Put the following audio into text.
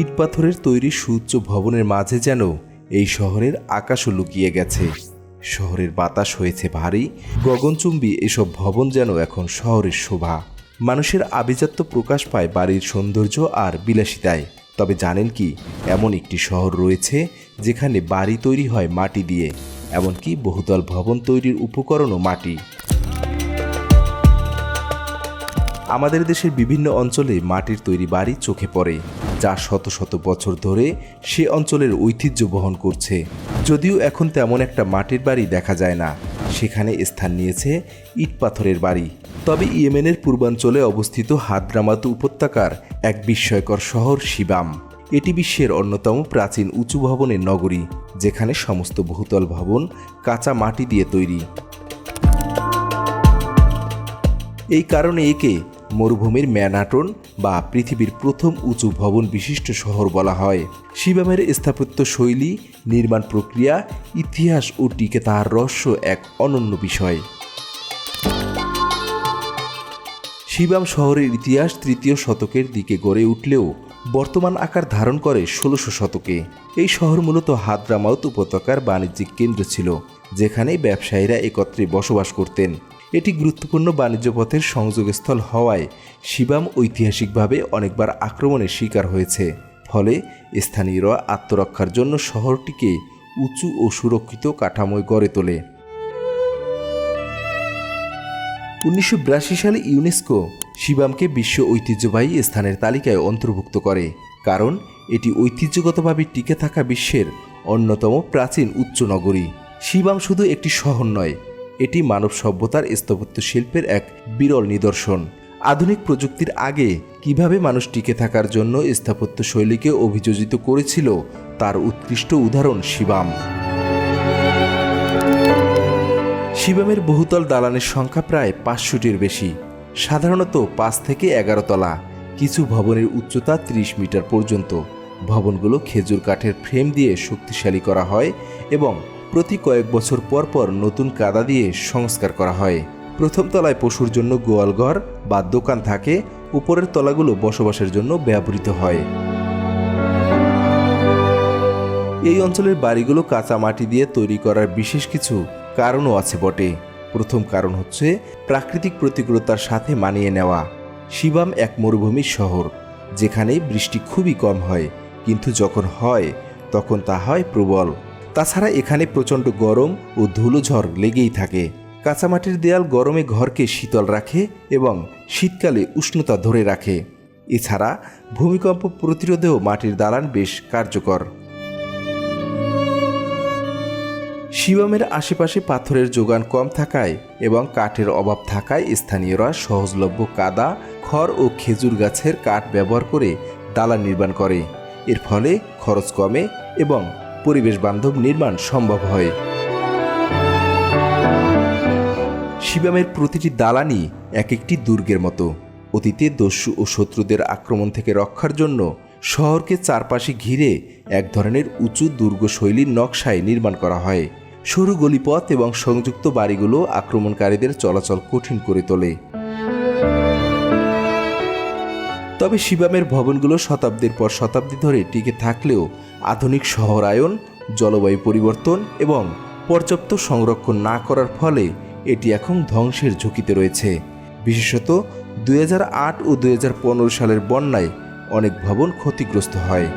ইটপাথরের তৈরি সুউচ্চ ভবনের মাঝে যেন এই শহরের আকাশও লুকিয়ে গেছে। শহরের বাতাস হয়েছে ভারী। গগনচুম্বী এসব ভবন যেন এখন শহরের শোভা। মানুষের আভিজাত্য প্রকাশ পায় বাড়ির সৌন্দর্য আর বিলাসিতায়। তবে জানেন কি, এমন একটি শহর রয়েছে যেখানে বাড়ি তৈরি হয় মাটি দিয়ে, এমনকি বহুতল ভবন তৈরির উপকরণও মাটি। আমাদের দেশের বিভিন্ন অঞ্চলে মাটির তৈরি বাড়ি চোখে পড়ে, যা শত শত বছর ধরে সে অঞ্চলের ঐতিহ্য বহন করছে। যদিও এখন তেমন একটা মাটির বাড়ি দেখা যায় না, সেখানে স্থান নিয়েছে ইট পাথরের বাড়ি। তবে ইয়েমেনের পূর্বাঞ্চলে অবস্থিত হাদ্রামাত উপত্যকার এক বিস্ময়কর শহর শিবাম। এটি বিশ্বের অন্যতম প্রাচীন উঁচু ভবনের নগরী, যেখানে সমস্ত বহুতল ভবন কাঁচা মাটি দিয়ে তৈরি। এই কারণে একে মরুভূমির ম্যানাটন বা পৃথিবীর প্রথম উঁচু ভবন বিশিষ্ট শহর বলা হয়। শিবামের স্থাপত্য শৈলী, নির্মাণ প্রক্রিয়া, ইতিহাস ও টিকে তাহার রহস্য এক অনন্য বিষয়। শিবাম শহরের ইতিহাস তৃতীয় শতকের দিকে গড়ে উঠলেও বর্তমান আকার ধারণ করে ষোলোশো শতকে। এই শহর মূলত হাদ্রামাউত উপত্যকার বাণিজ্যিক কেন্দ্র ছিল যেখানে ব্যবসায়ীরা একত্রে বসবাস করতেন। এটি গুরুত্বপূর্ণ বাণিজ্য পথের সংযোগস্থল হওয়ায় শিবাম ঐতিহাসিকভাবে অনেকবার আক্রমণের শিকার হয়েছে। ফলে স্থানীয়রা আত্মরক্ষার জন্য শহরটিকে উঁচু ও সুরক্ষিত কাঠামোয় গড়ে তোলে। উনিশশো বিরাশি সালে ইউনেস্কো শিবামকে বিশ্ব ঐতিহ্যবাহী স্থানের তালিকায় অন্তর্ভুক্ত করে, কারণ এটি ঐতিহ্যগতভাবে টিকে থাকা বিশ্বের অন্যতম প্রাচীন উচ্চ নগরী। শিবাম শুধু একটি শহর নয় এটি মানব সভ্যতার স্থাপত্য শিল্পের এক বিরল নিদর্শন। আধুনিক প্রযুক্তির আগে কীভাবে মানুষ টিকে থাকার জন্য স্থাপত্য শৈলীকে অভিযোজিত করেছিল, তার উৎকৃষ্ট উদাহরণ শিবাম। শিবামের বহুতল দালানের সংখ্যা প্রায় পাঁচশোটির বেশি। সাধারণত পাঁচ থেকে এগারো তলা, কিছু ভবনের উচ্চতা ত্রিশ মিটার পর্যন্ত। ভবনগুলো খেজুর কাঠের ফ্রেম দিয়ে শক্তিশালী করা হয় এবং প্রতি কয়েক বছর পর পর নতুন কাদা দিয়ে সংস্কার করা হয়। প্রথম তলায় পশুর জন্য গোয়ালঘর বা দোকান থাকে, উপরের তলাগুলো বসবাসের জন্য ব্যবহৃত হয়। এই অঞ্চলের বাড়িগুলো কাঁচা মাটি দিয়ে তৈরি করার বিশেষ কিছু কারণও আছে বটে। প্রথম কারণ হচ্ছে প্রাকৃতিক প্রতিকূলতার সাথে মানিয়ে নেওয়া। শিবাম এক মরুভূমির শহর, যেখানে বৃষ্টি খুবই কম হয়, কিন্তু যখন হয়, তখন তা হয় প্রবল। তাছাড়া এখানে প্রচণ্ড গরম ও ধুলোঝড় লেগেই থাকে। কাঁচামাটির দেয়াল গরমে ঘরকে শীতল রাখে এবং শীতকালে উষ্ণতা ধরে রাখে। এছাড়া ভূমিকম্প প্রতিরোধেও মাটির দালান বেশ কার্যকর। শিবমের আশেপাশে পাথরের যোগান কম থাকায় এবং কাঠের অভাব থাকায় স্থানীয়রা সহজলভ্য কাদা, খড় ও খেজুর গাছের কাঠ ব্যবহার করে দালান নির্মাণ করে। এর ফলে খরচ কমে এবং পরিবেশ বান্ধব নির্মাণ সম্ভব হয়। শিবামের প্রতিটি দালানই এক একটি দুর্গের মতো। অতীতে দস্যু ও শত্রুদের আক্রমণ থেকে রক্ষার জন্য শহরকে চারপাশে ঘিরে এক ধরনের উঁচু দুর্গ শৈলীর নকশায় নির্মাণ করা হয়। সরু গলিপথ এবং সংযুক্ত বাড়িগুলো আক্রমণকারীদের চলাচল কঠিন করে তোলে। তবে শিবামের ভবনগুলো শতাব্দীর পর শতাব্দী ধরে টিকে থাকলেও আধুনিক শহরায়ন, জলবায়ু পরিবর্তন এবং পর্যাপ্ত সংরক্ষণ না করার ফলে এটি এখন ধ্বংসের ঝুঁকিতে রয়েছে। বিশেষত দু হাজার আট ও দু হাজার পনেরো সালের বন্যায় অনেক ভবন ক্ষতিগ্রস্ত হয়।